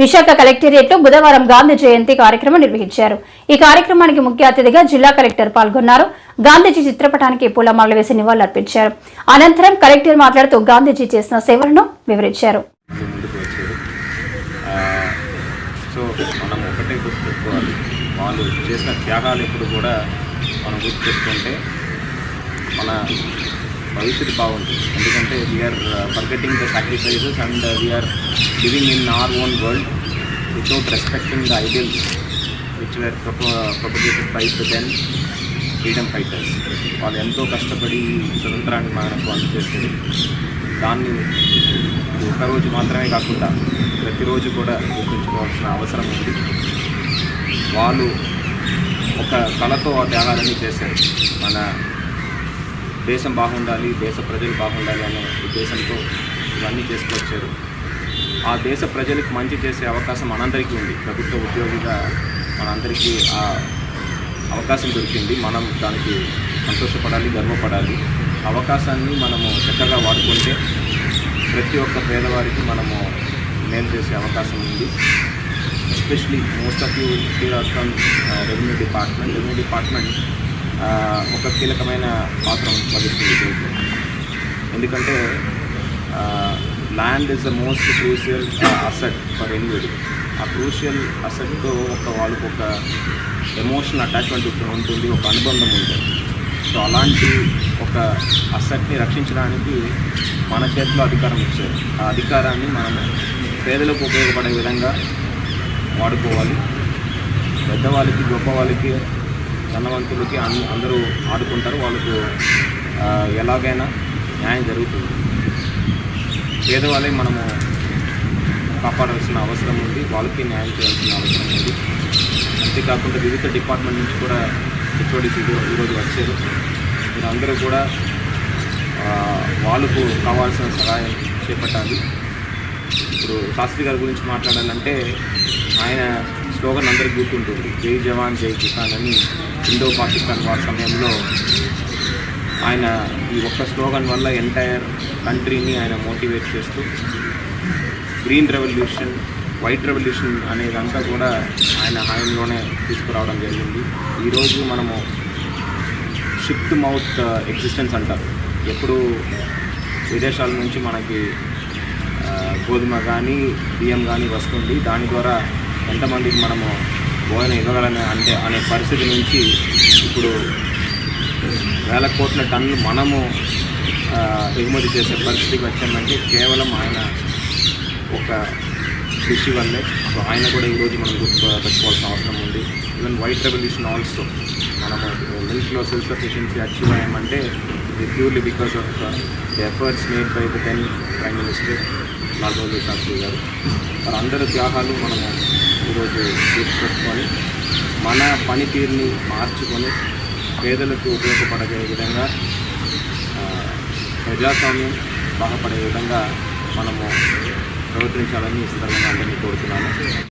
విశాఖ కలెక్టరేట్లో బుధవారం గాంధీ జయంతి కార్యక్రమం నిర్వహించారు. ఈ కార్యక్రమానికి ముఖ్య అతిథిగా జిల్లా కలెక్టర్ పాల్గొన్నారు. గాంధీజీ చిత్రపటానికి పూలమాలలు వేసి నివాళులర్పించారు అనంతరం కలెక్టర్ మాట్లాడుతూ గాంధీజీ చేసిన సేవలను వివరించారు. సో మనం ఒకటే గుర్తుపెట్టుకోవాలి. వాళ్ళు చేసిన త్యాగాలు ఎప్పుడు కూడా మనం గుర్తుపెట్టుకుంటే మన భవిష్యత్తు బాగుంటుంది. ఎందుకంటే we are forgetting the sacrifices and we are living in our own world without respecting the ideals which were propagated by the then freedom fighters వాళ్ళు ఎంతో కష్టపడి స్వతంత్రాన్ని మనకు అందజేస్తుంది దాన్ని ఒకరోజు మాత్రమే కాకుండా ప్రతిరోజు కూడా గుర్తుంచుకోవాల్సిన అవసరం ఉంది. వాళ్ళు ఒక కళతో ఆ త్యాగాలన్నీ చేశారు. మన దేశం బాగుండాలి దేశ ప్రజలు బాగుండాలి అనే ఉద్దేశంతో ఇవన్నీ చేసుకొచ్చారు ఆ దేశ ప్రజలకు మంచి చేసే అవకాశం మనందరికీ ఉంది. ప్రభుత్వ ఉద్యోగిగా మనందరికీ ఆ అవకాశం దొరికింది. మనం దానికి సంతోషపడాలి గర్వపడాలి. అవకాశాన్ని మనము చక్కగా వాడుకుంటే ప్రతి ఒక్క పేదవారికి మనము మేలు చేసే అవకాశం ఉంది. Especially most of you here from revenue department. Revenue department ఒక కీలకమైన పాత్ర వహిస్తుంది దీంట్లో. ఎందుకంటే land is the most crucial asset for anybody ఆ క్రూషియల్ అసెట్తో ఒక వాళ్ళకు ఒక ఎమోషనల్ అటాచ్మెంట్ ఉంటుంది ఒక అనుబంధం ఉంటుంది. సో అలాంటి ఒక అసెట్ని రక్షించడానికి మన చేతిలో అధికారం ఇచ్చారు. ఆ అధికారాన్ని మనం పేదలకు ఉపయోగపడే విధంగా వాడుకోవాలి. పెద్దవాళ్ళకి గొప్పవాళ్ళకి ధనవంతులకి అన్- అందరూ ఆడుకుంటారు వాళ్ళకు ఎలాగైనా న్యాయం జరుగుతుంది. పేదవాళ్ళే మనము కాపాడాల్సిన అవసరం ఉంది. వాళ్ళకి న్యాయం చేయాల్సిన అవసరం ఉంది. అంతేకాకుండా వివిధ డిపార్ట్మెంట్ నుంచి కూడా హెచ్ఓడిసి ఈరోజు వచ్చారు. మీరందరూ అందరూ కూడా వాళ్ళకు కావాల్సిన సహాయం చేపట్టాలి. ఇప్పుడు శాస్త్రి గారి గురించి మాట్లాడాలంటే ఆయన స్లోగన్ అందరికీ గుర్తుంటుంది. జై జవాన్ జై కిసాన్ అని ఇండో పాకిస్తాన్ వార్ సమయంలో ఆయన ఈ ఒక్క స్లోగన్ వల్ల ఎంటైర్ కంట్రీని ఆయన మోటివేట్ చేస్తూ గ్రీన్ రెవల్యూషన్ వైట్ రెవల్యూషన్ అనేదంతా కూడా ఆయన హాయంలోనే తీసుకురావడం జరిగింది. ఈరోజు మనము షిఫ్ట్ మౌత్ ఎగ్జిస్టెన్స్ అంటారు. ఎప్పుడు విదేశాల నుంచి మనకి గోధుమ కానీ బియ్యం కానీ వస్తుంది. దాని ద్వారా ఎంతమందికి మనము భోజనం ఇవ్వగలనే అంటే అనే పరిస్థితి నుంచి ఇప్పుడు వేల కోట్ల టన్నులు మనము ఎగుమతి చేసే పరిస్థితికి వచ్చామంటే కేవలం ఆయన ఒక కృషి వల్లే. సో ఆయన కూడా ఈరోజు మనం గుర్తు పెట్టుకోవాల్సిన అవసరం ఉంది. ఈవెన్ వైట్ రెవల్యూషన్ ఆల్సో మనము మిల్క్లో సెల్ఫ్ ఎఫిషియన్సీ అచీవ్ అయ్యామంటే ఇది purely because of the efforts made by the then prime minister Lal Bahadur Shastri గారు. మరి అందరి త్యాగాలు మనము ఈరోజు గుర్తుపెట్టుకొని మన పనితీరుని మార్చుకొని పేదలకు ఉపయోగపడే విధంగా ప్రజాస్వామ్యం బాగుపడే విధంగా మనము ప్రవర్తించాలని ఈ సందర్భంగా అందరినీ కోరుతున్నాను.